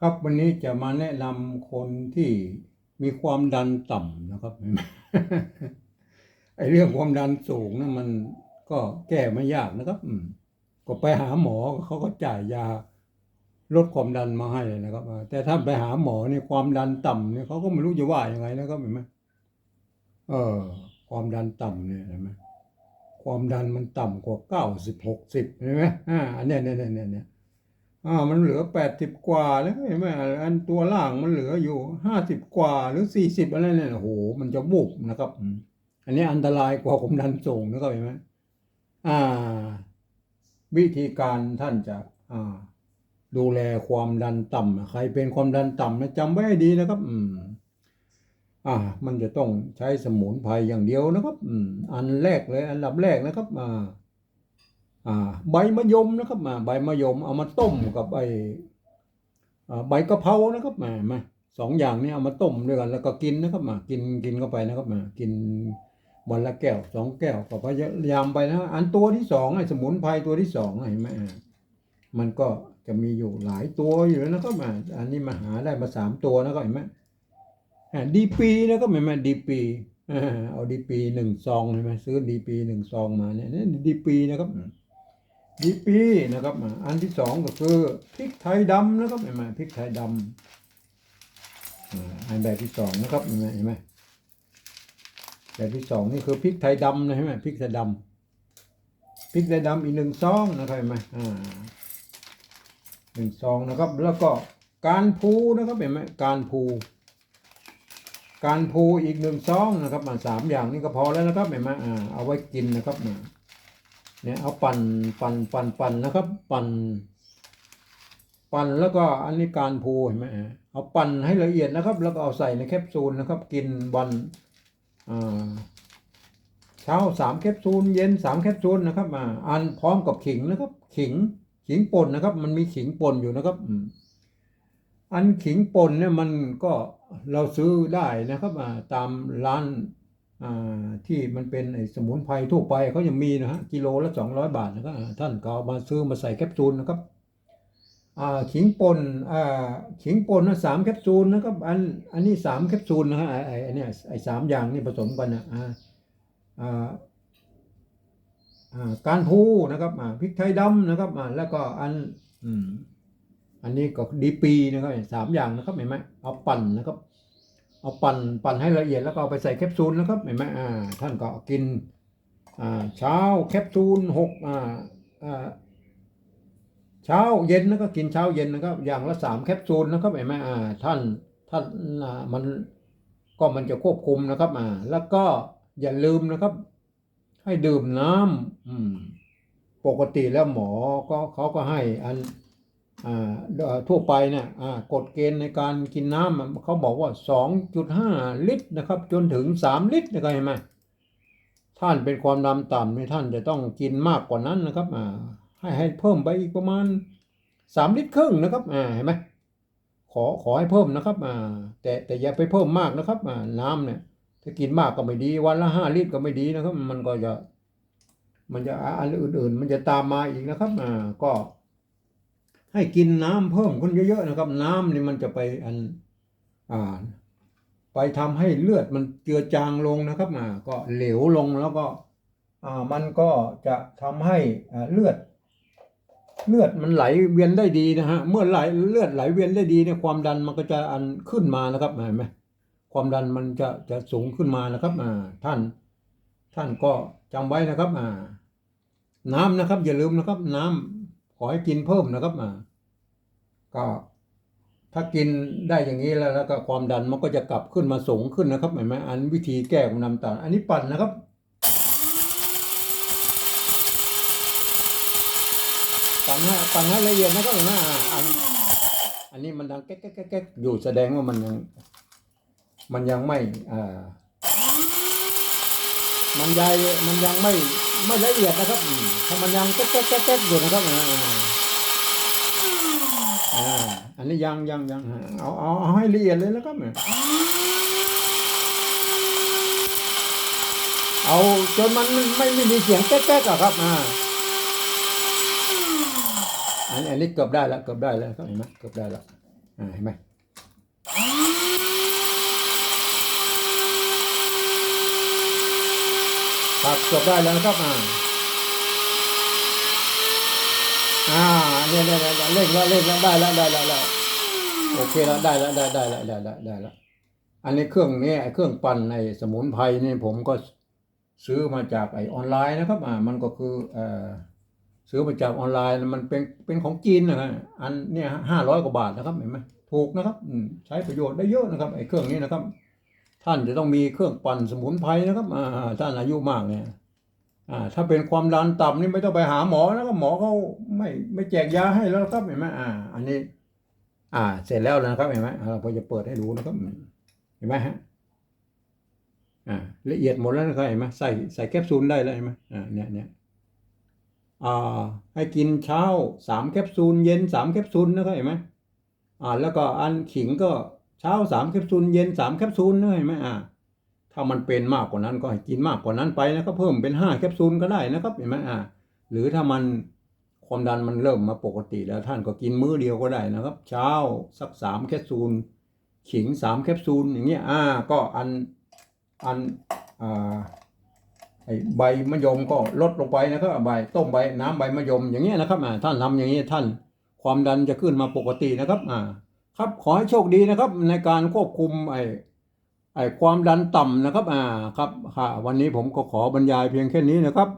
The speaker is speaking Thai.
ครับวันนี้จะมาแนะนำคนที่มีความดันต่ำนะครับไอ้เรื่องความดันสูงนะมันก็แก้ไม่ยากนะครับก็ไปหาหมอเขาก็จ่ายยาลดความดันมาให้นะครับ แต่ถ้าไปหาหมอเนี่ยความดันต่ำเนี่ยเขาก็ไม่รู้จะว่ายังไงนะครับเห็นไหมเออ ความดันต่ำเนี่ยเห็นไหมความดันมันต่ำกว่าเก้าสิบหกสิบเห็นไหมอ่าอันเนี้ยเนี่ยเนี่ยเนี่ย อ่ามันเหลือแปดสิบกว่าแล้วเห็นไหมอันตัวล่างมันเหลืออยู่ห้าสิบกว่าหรือสี่สิบอะไรเนี่ยโอ้โหมันจะบุบนะครับ อันนี้อันตรายกว่าความดันสูงนะครับเห็นไหมอ่า วิธีการท่านจะอ่า ดูแลความดันต่ำใครเป็นความดันต่ำนะจำไว้ดีนะครับ อืม อ่า มันจะต้องใช้สมุนไพรอย่างเดียวนะครับ อืม อันแรกเลย อันดับแรกนะครับ อ่า ใบมะยมนะครับมาใบมะยมเอามาต้มกับใบใบกะเพรานะครับมามาสองอย่างนี้เอามาต้มด้วยกัน แล้วก็กินนะครับมากินกินเข้าไปนะครับมากินวันละแก้วสองแก้วก็พยายามไปนะอันตัวที่สองไอ้สมุนไพรตัวที่สองเห็นไหมมันก็จะมีอยู่หลายตัวอยู่แล้วนะครับมาอันนี้มาหาได้มาสามตัวนะครับเห็นไหมดีปีนะครับเห็นไหมดีปีเอาดีปีหนึ่งซองเห็นไหมซื้อดีปีหนึ่งซองมาเนี่ยดีปีนะครับ ดีปีนะครับอันที่สองก็คือพริกไทยดำนะครับเห็นไหมพริกไทยดำอันแบบที่สองนะครับเห็นไหมเห็นไหมแบบที่สองนี่คือพริกไทยดำนะเห็นไหมพริกไทยดำพริกไทยดำอีกหนึ่งซองนะครับเห็นไหมอ่าหนึ่งซองนะครับ แล้วก็การพูนะครับเห็นไหมการพูการพูอีกหนึ่งซองนะครับมาสามอย่างนี้ก็พอแล้วนะครับเห็นไหมอ่าเอาไว้กินนะครับอ่า เนี่ยเอาปั่นปั่นปั่นปั่นนะครับปั่น ปั่นแล้วก็อันนี้การพูเห็นไหมเอาปั่นให้ละเอียดนะครับ แล้วก็เอาใส่ในแคปซูลนะครับ กินวันเช้าสามแคปซูลเย็นสามแคปซูลนะครับอ่าอันพร้อมกับขิงนะครับ ขิงขิงป่นนะครับ มันมีขิงป่นอยู่นะครับอันขิงป่นเนี่ยมันก็เราซื้อได้นะครับตามร้าน ที่มันเป็นสมุนไพรทั่วไปเขายังมีนะฮะกิโลละสองร้อยบาทนะครับท่านก็เอามาซื้อมาใส่แคปซูลนะครับขิงป่นขิงป่นนะสามแคปซูลนะครับอันอันนี้สามแคปซูลนะฮะไอ้ไอ้เนี่ยไอ้สามอย่างนี่ผสมกันนะอ่าการพูนะครับพริกไทยดำนะครับแล้วก็อันอันนี้ก็ดีปีนะครับสามอย่างนะครับเห็นไหมเอาปั่นนะครับ เอาปั่นปั่นให้ละเอียดแล้วก็เอาไปใส่แคปซูลนะครับเห็นไหมอ่าท่านก็กินอ่าเช้าแคปซูลหกอ่าอ่าเช้าเย็นแล้วก็กินเช้าเย็นนะครับอย่างละสามแคปซูลนะครับเห็นไหมอ่าท่านท่านอ่ามันก็มันจะควบคุมนะครับอ่าแล้วก็อย่าลืมนะครับ ให้ดื่มน้ำอืมปกติแล้วหมอก็เขาก็ให้อัน ทั่วไปเนี่ยกฎเกณฑ์ในการกินน้ำเขาบอกว่า 2.5 ลิตรนะครับ จนถึง 3 ลิตรนะครับเห็นไหมท่านเป็นความดันต่ำเนี่ยท่านจะต้องกินมากกว่านั้นนะครับให้ให้เพิ่มไปอีกประมาณ 3 ลิตรครึ่งนะครับเห็นไหมขอขอให้เพิ่มนะครับแต่แต่อย่าไปเพิ่มมากนะครับน้ำเนี่ยถ้ากินมากก็ไม่ดีวันละ 5 ลิตรก็ไม่ดีนะครับ มันก็จะ มันจะอันอื่นๆ มันจะตามมาอีกนะครับก็ ให้กินน้ำเพิ่มขึ้นเยอะๆนะครับ น้ำนี่มันจะไปอันอ่าไปทำให้เลือดมันเจือจางลงนะครับอ่าก็เหลวลงแล้วก็อ่ามันก็จะทำให้เลือด เลือดมันไหลเวียนได้ดีนะฮะเมื่อไหลเลือดไหลเวียนได้ดีเนี่ยความดันมันก็จะอันขึ้นมานะครับเห็นไหมความดันมันจะจะสูงขึ้นมานะครับอ่าท่าน ท่านก็จำไว้นะครับอ่าน้ำนะครับ อย่าลืมนะครับ น้ำข อให้กินเพิ่มนะครับอ่าก็ถ้ากินได้อย่างนี้แล้วแล้วก็ความดันมันก็จะกลับขึ้นมาสูงขึ้นนะครับเห็นไหมอันวิธีแก้ของน้ำตาลอันนี้ปั่นนะครับปั่นให้ปั่นให้ละเอียดนะครับเห็นไหมอันอันนี้มันดังแก๊กแก๊กแก๊กแก๊กอยู่แสดงว่ามันยังมันยังไม่อ่า มันยังมันยังไม่ไม่ละเอียดนะครับอืมถ้ามันยังแก๊กแก๊กแก๊กอยู่นะครับอ่าอ่าอันนี้ยังยังยังเอาเอาเอาให้ละเอียดเลยแล้วครับเนี่ยเอาจนมันไม่ไม่มีเสียงแก๊กๆอะครับอ่าอันอันนี้เกือบได้แล้วเกือบได้แล้วเห็นไหมเกือบได้แล้วอ่าเห็นไหม ครับจบได้แล้วนะครับอ่าอ่าเนี่ยเนี่ยเนี่ยเร่งแล้วเร่งแล้วได้แล้วได้แล้วได้แล้วโอเคแล้วได้แล้วได้ได้แล้วได้แล้วได้แล้วอันนี้เครื่องนี้เครื่องปั่นในสมุนไพรนี่ผมก็ซื้อมาจากไอออนไลน์นะครับอ่ามันก็คือเอ่อซื้อมาจากออนไลน์มันเป็นเป็นของจีนนะฮะอันเนี่ยห้าร้อยกว่าบาทนะครับเห็นไหมถูกนะครับอืมใช้ประโยชน์ได้เยอะนะครับไอเครื่องนี้นะครับ ท่านจะต้องมีเครื่องปั่นสมุนไพรนะครับอ่าท่านอายุมากเนี่ยอ่าถ้าเป็นความดันต่ำนี่ไม่ต้องไปหาหมอนะครับหมอเขาไม่ไม่แจกยาให้แล้วครับเห็นไหมอ่า อันนี้ อ่า เสร็จแล้วนะครับเห็นไหมอ่าผมจะเปิดให้ดูนะครับเห็นไหมฮะอ่าละเอียดหมดแล้วนะครับเห็นไหมใส่ใส่แคปซูลได้แล้วเห็นไหมอ่าเนี่ยเนี่ยอ่าให้กินเช้าสามแคปซูลเย็นสามแคปซูลนะครับเห็นไหมอ่า แล้วก็อันขิงก็ ช้าสามแคปซูลเย็นสามแคปซูลเนะเห็นไหมอ่าถ้ามันเป็นมากกว่านั้นก็ให้กินมากกว่านั้นไปนะครับเพิ่มเป็นห้าแคปซูลก็ได้นะครับเห็นไหมอ่าหรือถ้ามันความดันมันเริ่มมาปกติแล้วท่านก็กินมื้อเดียวก็ได้นะครับ เช้าสักสามแคปซูลขิงสามแคปซูลอย่างเงี้ยอ่าก็อันอันอ่าไอ้ใบมะยมก็ลดลงไปนะครับใบต้มใบน้ำใบมะยมอย่างเงี้ยนะครับอ่าท่านทำอย่างนี้ยท่าน ความดันจะขึ้นมาปกตินะครับอ่า ครับขอให้โชคดีนะครับในการควบคุมไอ้ไอ้ความดันต่ำนะครับอ่าครับค่ะวันนี้ผมก็ขอบรรยายเพียงแค่นี้นะครับ